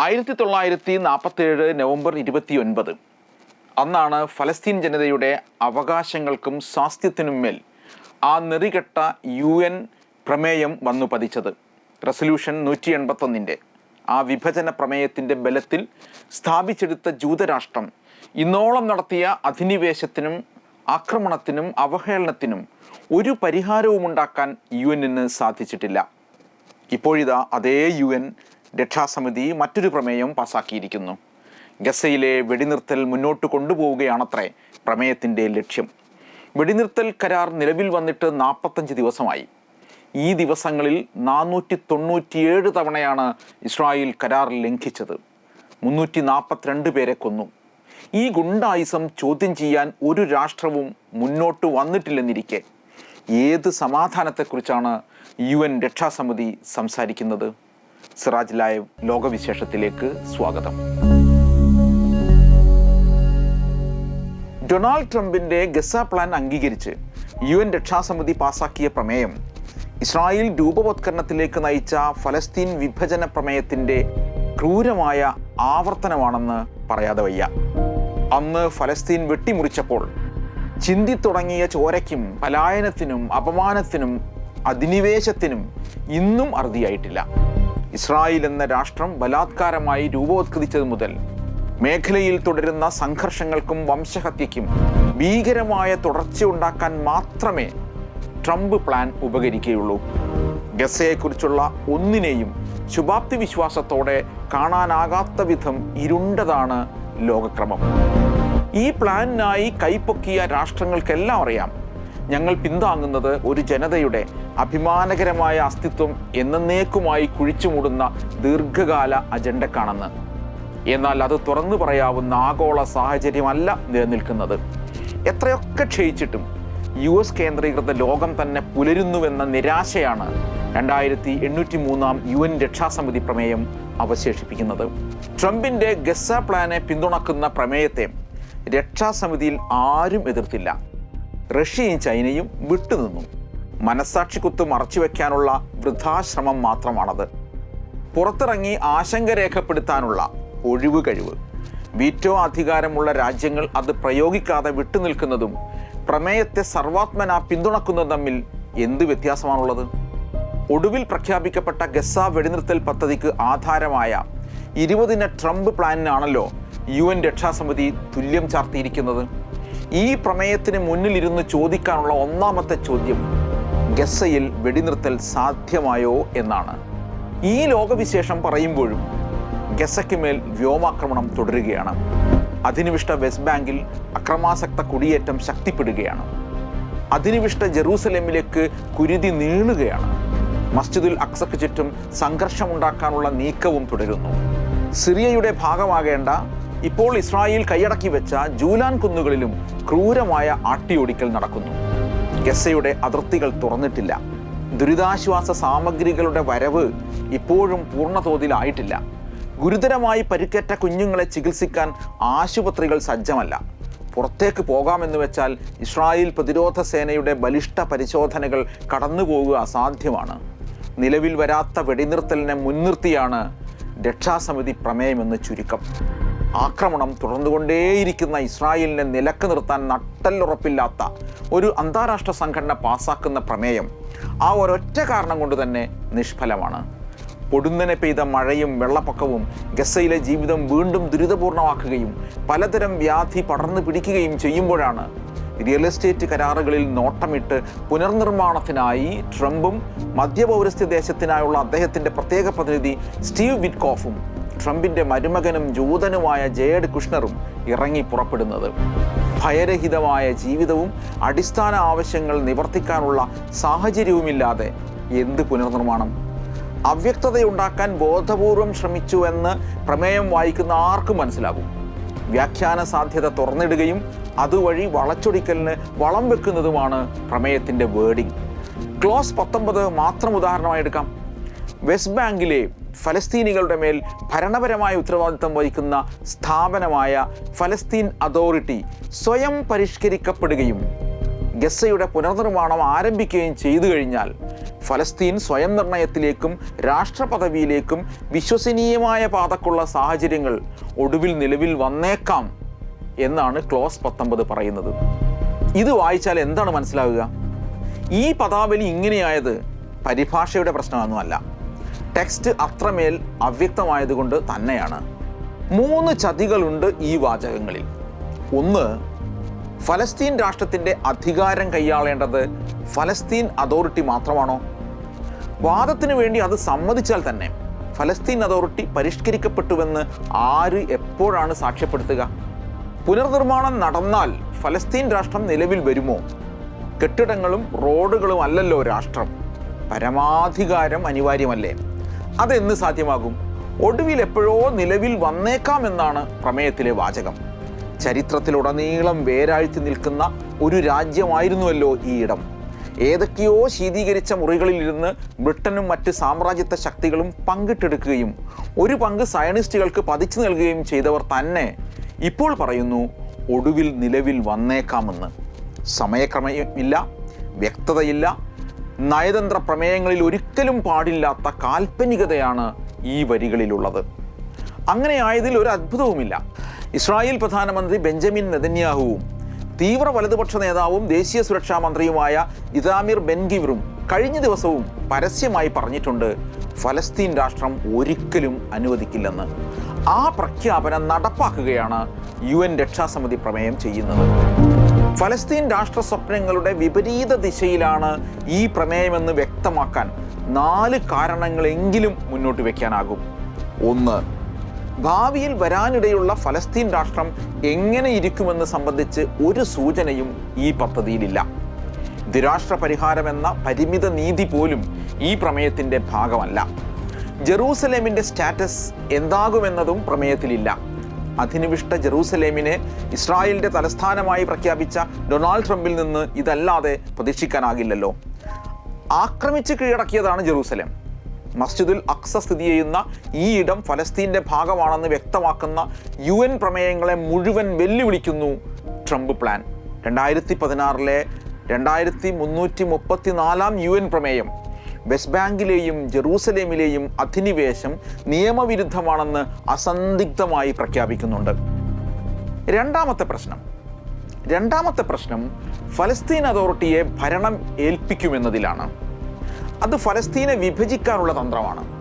ആയിരത്തി തൊള്ളായിരത്തി നാൽപ്പത്തേഴ് നവംബർ ഇരുപത്തി ഒൻപത് അന്നാണ് ഫലസ്തീൻ ജനതയുടെ അവകാശങ്ങൾക്കും സ്വാസ്ഥ്യത്തിനും മേൽ ആ നെറികെട്ട യു എൻ പ്രമേയം വന്നു പതിച്ചത്. റെസൊല്യൂഷൻ നൂറ്റി എൺപത്തൊന്നിന്റെ ആ വിഭജന പ്രമേയത്തിന്റെ ബലത്തിൽ സ്ഥാപിച്ചെടുത്ത ജൂതരാഷ്ട്രം ഇന്നോളം നടത്തിയ അധിനിവേശത്തിനും ആക്രമണത്തിനും അവഹേളനത്തിനും ഒരു പരിഹാരവും ഉണ്ടാക്കാൻ യു എന്നിന് സാധിച്ചിട്ടില്ല. ഇപ്പോഴിതാ അതേ യു എൻ രക്ഷാസമിതി മറ്റൊരു പ്രമേയം പാസാക്കിയിരിക്കുന്നു. ഗസയിലെ വെടിനിർത്തൽ മുന്നോട്ട് കൊണ്ടുപോവുകയാണത്രേ പ്രമേയത്തിന്റെ ലക്ഷ്യം. വെടിനിർത്തൽ കരാർ നിലവിൽ വന്നിട്ട് നാൽപ്പത്തഞ്ച് ദിവസമായി. ഈ ദിവസങ്ങളിൽ നാനൂറ്റി തൊണ്ണൂറ്റിയേഴ് തവണയാണ് ഇസ്രായേൽ കരാർ ലംഘിച്ചത്. മുന്നൂറ്റി നാൽപ്പത്തിരണ്ട് പേരെ കൊന്നു. ഈ ഗുണ്ടായുസം ചോദ്യം ചെയ്യാൻ ഒരു രാഷ്ട്രവും മുന്നോട്ട് വന്നിട്ടില്ലെന്നിരിക്കെ. ഏത് സമാധാനത്തെക്കുറിച്ചാണ് യു എൻ രക്ഷാസമിതി സംസാരിക്കുന്നത്? സിറാജ് ലൈവ് ലോകവിശേഷത്തിലേക്ക് സ്വാഗതം. ഡൊണാൾഡ് ട്രംപിന്റെ ഗസ പ്ലാൻ അംഗീകരിച്ച് യു എൻ രക്ഷാസമിതി പാസാക്കിയ പ്രമേയം ഇസ്രായേൽ രൂപവത്കരണത്തിലേക്ക് നയിച്ച ഫലസ്തീൻ വിഭജന പ്രമേയത്തിന്റെ ക്രൂരമായ ആവർത്തനമാണെന്ന് പറയാതെ വയ്യ. അന്ന് ഫലസ്തീൻ വെട്ടിമുറിച്ചപ്പോൾ ചിന്തി തുടങ്ങിയ ചോരയ്ക്കും പലായനത്തിനും അപമാനത്തിനും അധിനിവേശത്തിനും ഇന്നും അറുതിയായിട്ടില്ല. ഇസ്രായേൽ എന്ന രാഷ്ട്രം ബലാത്കാരമായി രൂപവത്കരിച്ചത് മുതൽ മേഖലയിൽ തുടരുന്ന സംഘർഷങ്ങൾക്കും വംശഹത്യയ്ക്കും ഭീകരമായ തുടർച്ചയുണ്ടാക്കാൻ മാത്രമേ ട്രംപ് പ്ലാൻ ഉപകരിക്കുകയുള്ളൂ. ഗസയെക്കുറിച്ചുള്ള ഒന്നിനെയും ശുഭാപ്തി വിശ്വാസത്തോടെ കാണാനാകാത്ത വിധം ഇരുണ്ടതാണ് ലോകക്രമം. ഈ പ്ലാനിനായി കൈപ്പൊക്കിയ രാഷ്ട്രങ്ങൾക്കെല്ലാം അറിയാം ഞങ്ങൾ പിന്താങ്ങുന്നത് ഒരു ജനതയുടെ അഭിമാനകരമായ അസ്തിത്വം എന്നേക്കുമായി കുഴിച്ചുമൂടുന്ന ദീർഘകാല അജണ്ടക്കാണെന്ന്. എന്നാൽ അത് തുറന്നു പറയാവുന്ന ആഗോള സാഹചര്യമല്ല നിലനിൽക്കുന്നത്. എത്രയൊക്കെ ക്ഷയിച്ചിട്ടും യു എസ് കേന്ദ്രീകൃത ലോകം തന്നെ പുലരുന്നുവെന്ന നിരാശയാണ് രണ്ടായിരത്തി എണ്ണൂറ്റി മൂന്നാം യു എൻ രക്ഷാസമിതി പ്രമേയം അവശേഷിപ്പിക്കുന്നത്. ട്രംപിന്റെ ഗസ പ്ലാനെ പിന്തുണക്കുന്ന പ്രമേയത്തെ രക്ഷാസമിതിയിൽ ആരും എതിർത്തില്ല. റഷ്യയും ചൈനയും വിട്ടുനിന്നു. മനസ്സാക്ഷിക്കുത്ത് മറച്ചുവെക്കാനുള്ള വൃദ്ധാശ്രമം മാത്രമാണത്. പുറത്തിറങ്ങി ആശങ്ക രേഖപ്പെടുത്താനുള്ള ഒഴിവ് കഴിവ്. വീറ്റോ അധികാരമുള്ള രാജ്യങ്ങൾ അത് പ്രയോഗിക്കാതെ വിട്ടുനിൽക്കുന്നതും പ്രമേയത്തെ സർവാത്മന പിന്തുണക്കുന്നതും തമ്മിൽ എന്ത് വ്യത്യാസമാണുള്ളത്? ഒടുവിൽ പ്രഖ്യാപിക്കപ്പെട്ട ഗസ വെടിനിർത്തൽ പദ്ധതിക്ക് ആധാരമായ ഇരുപതിന ട്രംപ് പ്ലാനിനാണല്ലോ യു എൻ രക്ഷാസമിതി തുല്യം ചാർത്തിയിരിക്കുന്നത്. ഈ പ്രമേയത്തിന് മുന്നിലിരുന്ന് ചോദിക്കാനുള്ള ഒന്നാമത്തെ ചോദ്യം ഗസയിൽ വെടിനിർത്തൽ സാധ്യമായോ എന്നാണ്. ഈ ലോകവിശേഷം പറയുമ്പോഴും ഗസയ്ക്ക് മേൽ വ്യോമാക്രമണം തുടരുകയാണ്. അധിനിവിഷ്ട വെസ്റ്റ് ബാങ്കിൽ അക്രമാസക്ത കുടിയേറ്റം ശക്തിപ്പെടുകയാണ്. അധിനിവിഷ്ട ജെറൂസലേമിലേക്ക് കുരുതി നീളുകയാണ്. മസ്ജിദുൽ അക്സക്ക് ചുറ്റും സംഘർഷമുണ്ടാക്കാനുള്ള നീക്കവും തുടരുന്നു. സിറിയയുടെ ഭാഗമാകേണ്ട ഇപ്പോൾ ഇസ്രായേൽ കൈയടക്കി വെച്ച ജൂലാൻ കുന്നുകളിലും ക്രൂരമായ ആട്ടിയോടിക്കൽ നടക്കുന്നു. ഗസയുടെ അതിർത്തികൾ തുറന്നിട്ടില്ല. ദുരിതാശ്വാസ സാമഗ്രികളുടെ വരവ് ഇപ്പോഴും പൂർണതോതിലായിട്ടില്ല. ഗുരുതരമായി പരിക്കേറ്റ കുഞ്ഞുങ്ങളെ ചികിത്സിക്കാൻ ആശുപത്രികൾ സജ്ജമല്ല. പുറത്തേക്ക് പോകാമെന്ന് വെച്ചാൽ ഇസ്രായേൽ പ്രതിരോധ സേനയുടെ ബലിഷ്ഠ പരിശോധനകൾ കടന്നുപോകുക അസാധ്യമാണ്. നിലവിൽ വരാത്ത വെടിനിർത്തലിനെ മുൻനിർത്തിയാണ് രക്ഷാസമിതി പ്രമേയമെന്ന് ചുരുക്കം. ആക്രമണം തുടർന്നുകൊണ്ടേയിരിക്കുന്ന ഇസ്രായേലിനെ നിലയ്ക്ക് നിർത്താൻ നട്ടല്ലുറപ്പില്ലാത്ത ഒരു അന്താരാഷ്ട്ര സംഘടന പാസാക്കുന്ന പ്രമേയം ആ ഒരൊറ്റ കാരണം കൊണ്ട് തന്നെ നിഷ്ഫലമാണ്. പൊടുന്നനെ പെയ്ത മഴയും വെള്ളപ്പൊക്കവും ഗസയിലെ ജീവിതം വീണ്ടും ദുരിതപൂർണമാക്കുകയും പലതരം വ്യാധി പടർന്നു പിടിക്കുകയും ചെയ്യുമ്പോഴാണ് റിയൽ എസ്റ്റേറ്റ് കരാറുകളിൽ നോട്ടമിട്ട് പുനർനിർമ്മാണത്തിനായി ട്രംപും മധ്യപൗരസ്ത്യ ദേശത്തിനായുള്ള അദ്ദേഹത്തിന്റെ പ്രത്യേക പ്രതിനിധി സ്റ്റീവ് വിറ്റ്കോഫും ട്രംപിന്റെ മരുമകനും ജൂതനുമായ ജേഡ് കുഷ്ണറും ഇറങ്ങി പുറപ്പെടുന്നത്. ഭയരഹിതമായ ജീവിതവും അടിസ്ഥാന ആവശ്യങ്ങൾ നിവർത്തിക്കാനുള്ള സാഹചര്യവുമില്ലാതെ എന്ത് പുനർനിർമ്മാണം? അവ്യക്തതയുണ്ടാക്കാൻ ബോധപൂർവം ശ്രമിച്ചു എന്ന് പ്രമേയം വായിക്കുന്ന ആർക്കും മനസ്സിലാകും. വ്യാഖ്യാന സാധ്യത തുറന്നിടുകയും അതുവഴി വളച്ചൊടിക്കലിന് വളം വെക്കുന്നതുമാണ് പ്രമേയത്തിന്റെ വേർഡിംഗ് ക്ലോസ് പത്തൊമ്പത് മാത്രം ഉദാഹരണമായി എടുക്കാം. വെസ്റ്റ് ബാങ്കിലെ ഫലസ്തീനികളുടെ മേൽ ഭരണപരമായ ഉത്തരവാദിത്തം വഹിക്കുന്ന സ്ഥാപനമായ ഫലസ്തീൻ അതോറിറ്റി സ്വയം പരിഷ്കരിക്കപ്പെടുകയും ഗസയുടെ പുനർനിർമ്മാണം ആരംഭിക്കുകയും ചെയ്തു കഴിഞ്ഞാൽ ഫലസ്തീൻ സ്വയം നിർണയത്തിലേക്കും രാഷ്ട്രപദവിയിലേക്കും വിശ്വസനീയമായ പാതക്കുള്ള സാഹചര്യങ്ങൾ ഒടുവിൽ നിലവിൽ വന്നേക്കാം എന്നാണ് ക്ലോസ് പത്തൊമ്പത് പറയുന്നത്. ഇത് വായിച്ചാൽ എന്താണ് മനസ്സിലാവുക? ഈ പദാവലി ഇങ്ങനെയായത് പരിഭാഷയുടെ പ്രശ്നമൊന്നുമല്ല. ടെക്സ്റ്റ് അത്രമേൽ അവ്യക്തമായതുകൊണ്ട് തന്നെയാണ്. മൂന്ന് ചതികളുണ്ട് ഈ വാചകങ്ങളിൽ. ഒന്ന് ഫലസ്തീൻ രാഷ്ട്രത്തിന്റെ അധികാരം കൈയാളേണ്ടത് ഫലസ്തീൻ അതോറിറ്റി മാത്രമാണോ? വാദത്തിന് വേണ്ടി അത് സമ്മതിച്ചാൽ തന്നെ ഫലസ്തീൻ അതോറിറ്റി പരിഷ്കരിക്കപ്പെട്ടുവെന്ന് ആര് എപ്പോഴാണ് സാക്ഷ്യപ്പെടുത്തുക? പുനർനിർമ്മാണം നടന്നാൽ ഫലസ്തീൻ രാഷ്ട്രം നിലവിൽ വരുമോ? കെട്ടിടങ്ങളും റോഡുകളും അല്ലല്ലോ രാഷ്ട്രം. പരമാധികാരം അനിവാര്യമല്ലേ? അതെന്ന് സാധ്യമാകും. ഒടുവിൽ എപ്പോഴോ നിലവിൽ വന്നേക്കാമെന്നാണ് പ്രമേയത്തിലെ വാചകം. ചരിത്രത്തിലുടനീളം വേരാഴ്ത്തി നിൽക്കുന്ന ഒരു രാജ്യമായിരുന്നുവല്ലോ ഈ ഇടം. ഏതൊക്കെയോ ശീതീകരിച്ച മുറികളിലിരുന്ന് ബ്രിട്ടനും മറ്റ് സാമ്രാജ്യത്വ ശക്തികളും പങ്കിട്ടെടുക്കുകയും ഒരു പങ്ക് സയനിസ്റ്റുകൾക്ക് പതിച്ചു നൽകുകയും ചെയ്തവർ തന്നെ ഇപ്പോൾ പറയുന്നു ഒടുവിൽ നിലവിൽ വന്നേക്കാമെന്ന്. സമയക്രമയില്ല വ്യക്തതയില്ല നയതന്ത്ര പ്രമേയങ്ങളിൽ ഒരിക്കലും പാടില്ലാത്ത കാൽപ്പനികതയാണ് ഈ വരികളിലുള്ളത്. അങ്ങനെ ആയതിൽ ഒരു അത്ഭുതവുമില്ല. ഇസ്രായേൽ പ്രധാനമന്ത്രി ബെഞ്ചമിൻ നെതന്യാഹുവും തീവ്ര വലതുപക്ഷ നേതാവും ദേശീയ സുരക്ഷാ മന്ത്രിയുമായ ഇതാമിർ ബെൻഗിവറും കഴിഞ്ഞ ദിവസവും പരസ്യമായി പറഞ്ഞിട്ടുണ്ട് ഫലസ്തീൻ രാഷ്ട്രം ഒരിക്കലും അനുവദിക്കില്ലെന്ന്. ആ പ്രഖ്യാപനം നടപ്പാക്കുകയാണ് യു എൻ രക്ഷാസമിതി പ്രമേയം ചെയ്യുന്നത്. ഫലസ്തീൻ രാഷ്ട്ര സ്വപ്നങ്ങളുടെ വിപരീത ദിശയിലാണ് ഈ പ്രമേയമെന്ന് വ്യക്തമാക്കാൻ നാല് കാരണങ്ങളെങ്കിലും മുന്നോട്ട് വയ്ക്കാനാകും ഒന്ന് ഭാവിയിൽ വരാനിടയുള്ള ഫലസ്തീൻ രാഷ്ട്രം എങ്ങനെ ഇരിക്കുമെന്ന് സംബന്ധിച്ച് ഒരു സൂചനയും ഈ പദ്ധതിയിലില്ല. ദ്വിരാഷ്ട്ര പരിഹാരമെന്ന പരിമിത നീതി പോലും ഈ പ്രമേയത്തിന്റെ ഭാഗമല്ല. ജെറൂസലേമിന്റെ സ്റ്റാറ്റസ് എന്താകുമെന്നതും പ്രമേയത്തിലില്ല. അധിനിവിഷ്ട ജെറൂസലേമിനെ ഇസ്രായേലിന്റെ തലസ്ഥാനമായി പ്രഖ്യാപിച്ച ഡൊണാൾഡ് ട്രംപിൽ നിന്ന് ഇതല്ലാതെ പ്രതീക്ഷിക്കാനാകില്ലല്ലോ. ആക്രമിച്ച് കീഴടക്കിയതാണ് ജെറൂസലേം. മസ്ജിദുൽ അക്സ സ്ഥിതി ചെയ്യുന്ന ഈ ഇടം ഫലസ്തീന്റെ ഭാഗമാണെന്ന് വ്യക്തമാക്കുന്ന യു എൻ പ്രമേയങ്ങളെ മുഴുവൻ വെല്ലുവിളിക്കുന്നു ട്രംപ് പ്ലാൻ. രണ്ടായിരത്തി പതിനാറിലെ രണ്ടായിരത്തി മുന്നൂറ്റി മുപ്പത്തിനാലാം യു എൻ പ്രമേയം വെസ്റ്റ് ബാങ്കിലെയും ജെറൂസലേമിലെയും അധിനിവേശം നിയമവിരുദ്ധമാണെന്ന് അസന്ദിഗ്ധമായി പ്രഖ്യാപിക്കുന്നുണ്ട്. രണ്ടാമത്തെ പ്രശ്നം. രണ്ടാമത്തെ പ്രശ്നം ഫലസ്തീൻ അതോറിറ്റിയെ ഭരണം ഏൽപ്പിക്കുമെന്നതിലാണ്. അത് ഫലസ്തീനെ വിഭജിക്കാനുള്ള തന്ത്രമാണ്.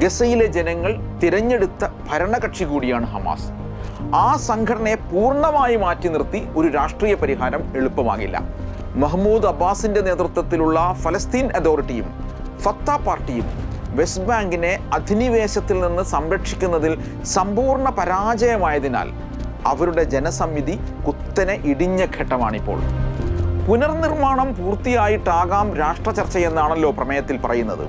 ഗസയിലെ ജനങ്ങൾ തിരഞ്ഞെടുത്ത ഭരണകക്ഷി കൂടിയാണ് ഹമാസ്. ആ സംഘടനയെ പൂർണമായി മാറ്റി നിർത്തി ഒരു രാഷ്ട്രീയ പരിഹാരം എളുപ്പമാകില്ല. മഹ്മൂദ് അബ്ബാസിന്റെ നേതൃത്വത്തിലുള്ള ഫലസ്തീൻ അതോറിറ്റിയും ഫത്ത പാർട്ടിയും വെസ്റ്റ് ബാങ്കിനെ അധിനിവേശത്തിൽ നിന്ന് സംരക്ഷിക്കുന്നതിൽ സമ്പൂർണ പരാജയമായതിനാൽ അവരുടെ ജനസമിതി കുത്തനെ ഇടിഞ്ഞ ഘട്ടമാണിപ്പോൾ. പുനർനിർമ്മാണം പൂർത്തിയായിട്ടാകാം രാഷ്ട്ര ചർച്ചയെന്നാണല്ലോ പ്രമേയത്തിൽ പറയുന്നത്.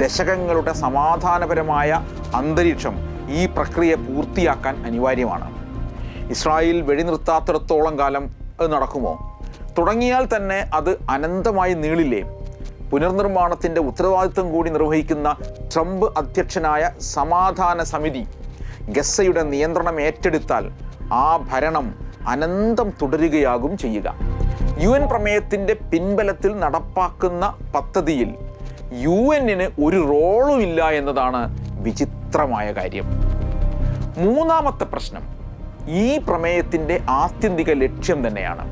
ദശകങ്ങളുടെ സമാധാനപരമായ അന്തരീക്ഷം ഈ പ്രക്രിയ പൂർത്തിയാക്കാൻ അനിവാര്യമാണ്. ഇസ്രായേൽ വെടിനിർത്താത്തിടത്തോളം കാലം അത് നടക്കുമോ? തുടങ്ങിയാൽ തന്നെ അത് അനന്തമായി നീളില്ലേ? പുനർനിർമ്മാണത്തിന്റെ ഉത്തരവാദിത്വം കൂടി നിർവഹിക്കുന്ന ട്രംപ് അധ്യക്ഷനായ സമാധാന സമിതി ഗസയുടെ നിയന്ത്രണം ഏറ്റെടുത്താൽ ആ ഭരണം അനന്തം തുടരുകയാകും ചെയ്യുക. യു എൻ പ്രമേയത്തിന്റെ പിൻബലത്തിൽ നടപ്പാക്കുന്ന പദ്ധതിയിൽ യു എന്നിന് ഒരു റോളും ഇല്ല എന്നതാണ് വിചിത്രമായ കാര്യം. മൂന്നാമത്തെ പ്രശ്നം ഈ പ്രമേയത്തിന്റെ ആത്യന്തിക ലക്ഷ്യം തന്നെയാണ്.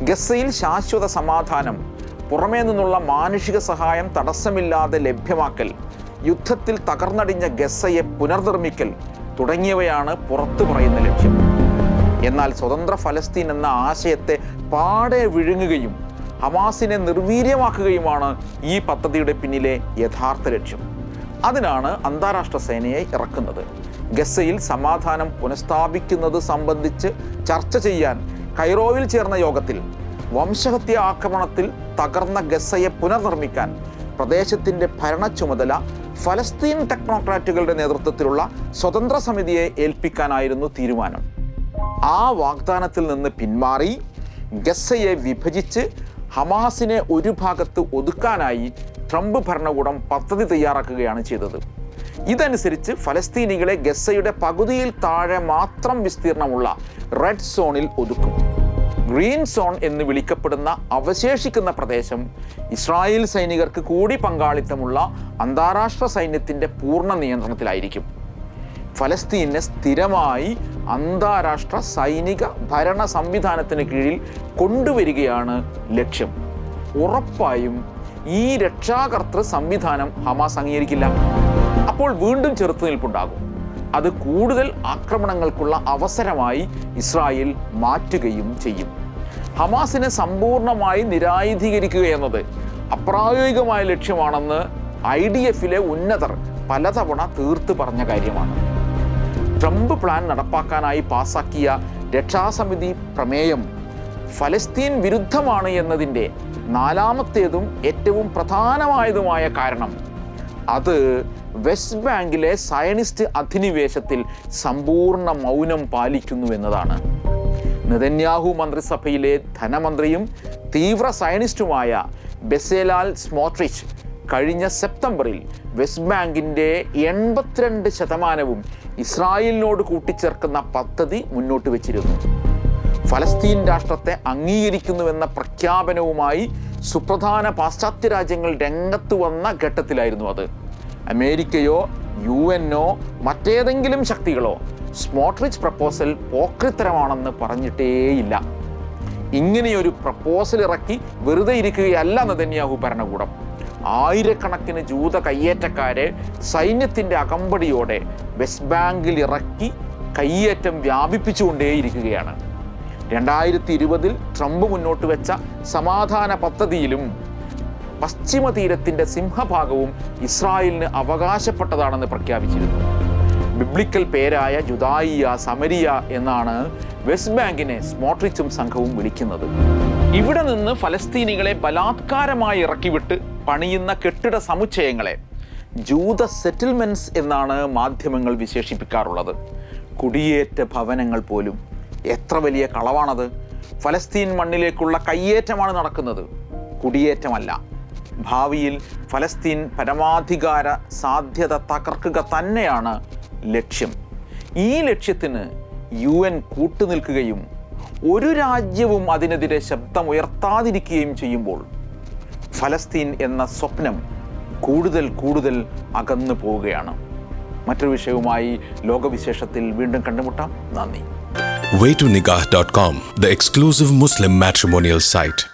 ഗസയിൽ ശാശ്വത സമാധാനം പുറമേ നിന്നുള്ള മാനുഷിക സഹായം തടസ്സമില്ലാതെ ലഭ്യമാക്കൽ യുദ്ധത്തിൽ തകർന്നടിഞ്ഞ ഗസയെ പുനർനിർമ്മിക്കൽ തുടങ്ങിയവയാണ് പുറത്തു പറയുന്ന ലക്ഷ്യം. എന്നാൽ സ്വതന്ത്ര ഫലസ്തീൻ എന്ന ആശയത്തെ പാടെ വിഴുങ്ങുകയും ഹമാസിനെ നിർവീര്യമാക്കുകയുമാണ് ഈ പദ്ധതിയുടെ പിന്നിലെ യഥാർത്ഥ ലക്ഷ്യം. അതിനാണ് അന്താരാഷ്ട്ര സേനയെ ഇറക്കുന്നത്. ഗസയിൽ സമാധാനം പുനഃസ്ഥാപിക്കുന്നത് സംബന്ധിച്ച് ചർച്ച ചെയ്യാൻ കൈറോവിൽ ചേർന്ന യോഗത്തിൽ വംശഹത്യ ആക്രമണത്തിൽ തകർന്ന ഗസയെ പുനർനിർമ്മിക്കാൻ പ്രദേശത്തിന്റെ ഭരണ ചുമതല ഫലസ്തീൻ ടെക്നോക്രാറ്റുകളുടെ നേതൃത്വത്തിലുള്ള സ്വതന്ത്ര സമിതിയെ ഏൽപ്പിക്കാനായിരുന്നു തീരുമാനം. ആ വാഗ്ദാനത്തിൽ നിന്ന് പിന്മാറി ഗസയെ വിഭജിച്ച് ഹമാസിനെ ഒരു ഭാഗത്ത് ഒതുക്കാനായി ട്രംപ് ഭരണകൂടം പദ്ധതി തയ്യാറാക്കുകയാണ് ചെയ്തത്. ഇതനുസരിച്ച് ഫലസ്തീനികളെ ഗസയുടെ പകുതിയിൽ താഴെ മാത്രം വിസ്തീർണമുള്ള റെഡ് സോണിൽ ഒതുക്കും. ഗ്രീൻ സോൺ എന്ന് വിളിക്കപ്പെടുന്ന അവശേഷിക്കുന്ന പ്രദേശം ഇസ്രായേൽ സൈനികർക്ക് കൂടി പങ്കാളിത്തമുള്ള അന്താരാഷ്ട്ര സൈന്യത്തിന്റെ പൂർണ നിയന്ത്രണത്തിലായിരിക്കും. ഫലസ്തീനെ സ്ഥിരമായി അന്താരാഷ്ട്ര സൈനിക ഭരണ സംവിധാനത്തിന് കീഴിൽ കൊണ്ടുവരികയാണ് ലക്ഷ്യം. ഉറപ്പായും ഈ രക്ഷാകർത്തൃ സംവിധാനം ഹമാസ് അംഗീകരിക്കില്ല. അപ്പോൾ വീണ്ടും ചെറുത്തുനിൽപ്പുണ്ടാകും. അത് കൂടുതൽ ആക്രമണങ്ങൾക്കുള്ള അവസരമായി ഇസ്രായേൽ മാറ്റുകയും ചെയ്യും. ഹമാസിനെ സമ്പൂർണമായി നിരായുധീകരിക്കുക എന്നത് അപ്രായോഗികമായ ലക്ഷ്യമാണെന്ന് ഐ ഡി എഫിലെ ഉന്നതർ പലതവണ തീർത്ത് പറഞ്ഞ കാര്യമാണ്. ട്രംപ് പ്ലാൻ നടപ്പാക്കാനായി പാസാക്കിയ രക്ഷാസമിതി പ്രമേയം ഫലസ്തീൻ വിരുദ്ധമാണ് എന്നതിന്റെ നാലാമത്തേതും ഏറ്റവും പ്രധാനമായതുമായ കാരണം. അത് വെസ്റ്റ് ബാങ്കിലെ സയനിസ്റ്റ് അധിനിവേശത്തിൽ സമ്പൂർണ മൗനം പാലിക്കുന്നു എന്നതാണ് നെതന്യാഹു മന്ത്രിസഭയിലെ ധനമന്ത്രിയും തീവ്ര സയനിസ്റ്റുമായ ബെസേലാൽ സ്മോട്രിച്ച് കഴിഞ്ഞ സെപ്റ്റംബറിൽ വെസ്റ്റ് ബാങ്കിന്റെ എൺപത്തിരണ്ട് ശതമാനവും ഇസ്രായേലിനോട് കൂട്ടിച്ചേർക്കുന്ന പദ്ധതി മുന്നോട്ട് വെച്ചിരുന്നു. ഫലസ്തീൻ രാഷ്ട്രത്തെ അംഗീകരിക്കുന്നുവെന്ന പ്രഖ്യാപനവുമായി സുപ്രധാന പാശ്ചാത്യ രാജ്യങ്ങൾ രംഗത്ത് വന്ന ഘട്ടത്തിലായിരുന്നു അത്. അമേരിക്കയോ യു എന്നോ മറ്റേതെങ്കിലും ശക്തികളോ സ്മോട്രിച്ച് പ്രപ്പോസൽ പോക്രിത്തരമാണെന്ന് പറഞ്ഞിട്ടേയില്ല. ഇങ്ങനെയൊരു പ്രപ്പോസൽ ഇറക്കി വെറുതെ ഇരിക്കുകയല്ല നദന്യാഹു ഭരണകൂടം. ആയിരക്കണക്കിന് ജൂത കയ്യേറ്റക്കാരെ സൈന്യത്തിന്റെ അകമ്പടിയോടെ വെസ്റ്റ് ബാങ്കിൽ ഇറക്കി കയ്യേറ്റം വ്യാപിപ്പിച്ചുകൊണ്ടേയിരിക്കുകയാണ്. രണ്ടായിരത്തി ഇരുപതിൽ ട്രംപ് മുന്നോട്ട് വെച്ച സമാധാന പദ്ധതിയിലും പശ്ചിമ തീരത്തിന്റെ സിംഹഭാഗവും ഇസ്രായേലിന് അവകാശപ്പെട്ടതാണെന്ന് പ്രഖ്യാപിച്ചിരുന്നു. ബിബ്ലിക്കൽ പേരായ ജുദായിയ സമരിയ എന്നാണ് വെസ്റ്റ് ബാങ്കിനെ സ്മോട്രിച്ചും സംഘവും വിളിക്കുന്നത്. ഇവിടെ നിന്ന് ഫലസ്തീനികളെ ബലാത്കാരമായി ഇറക്കിവിട്ട് പണിയുന്ന കെട്ടിട സമുച്ചയങ്ങളെ ജൂത സെറ്റിൽമെന്റ്സ് എന്നാണ് മാധ്യമങ്ങൾ വിശേഷിപ്പിക്കാറുള്ളത്. കുടിയേറ്റ ഭവനങ്ങൾ പോലും. എത്ര വലിയ കളവാണത്. ഫലസ്തീൻ മണ്ണിലേക്കുള്ള കയ്യേറ്റമാണ് നടക്കുന്നത്. കുടിയേറ്റമല്ല. ഭാവിയിൽ ഫലസ്തീൻ പരമാധികാര സാധ്യത തകർക്കുക തന്നെയാണ് ലക്ഷ്യം. ഈ ലക്ഷ്യത്തിന് യു എൻ കൂട്ടുനിൽക്കുകയും ഒരു രാജ്യവും അതിനെതിരെ ശബ്ദമുയർത്താതിരിക്കുകയും ചെയ്യുമ്പോൾ ഫലസ്തീൻ എന്ന സ്വപ്നം കൂടുതൽ കൂടുതൽ അകന്നു പോവുകയാണ്. മറ്റൊരു വിഷയവുമായി ലോകവിശേഷത്തിൽ വീണ്ടും കണ്ടുമുട്ടാം. നന്ദി. Waytonikah.com, the exclusive Muslim matrimonial site.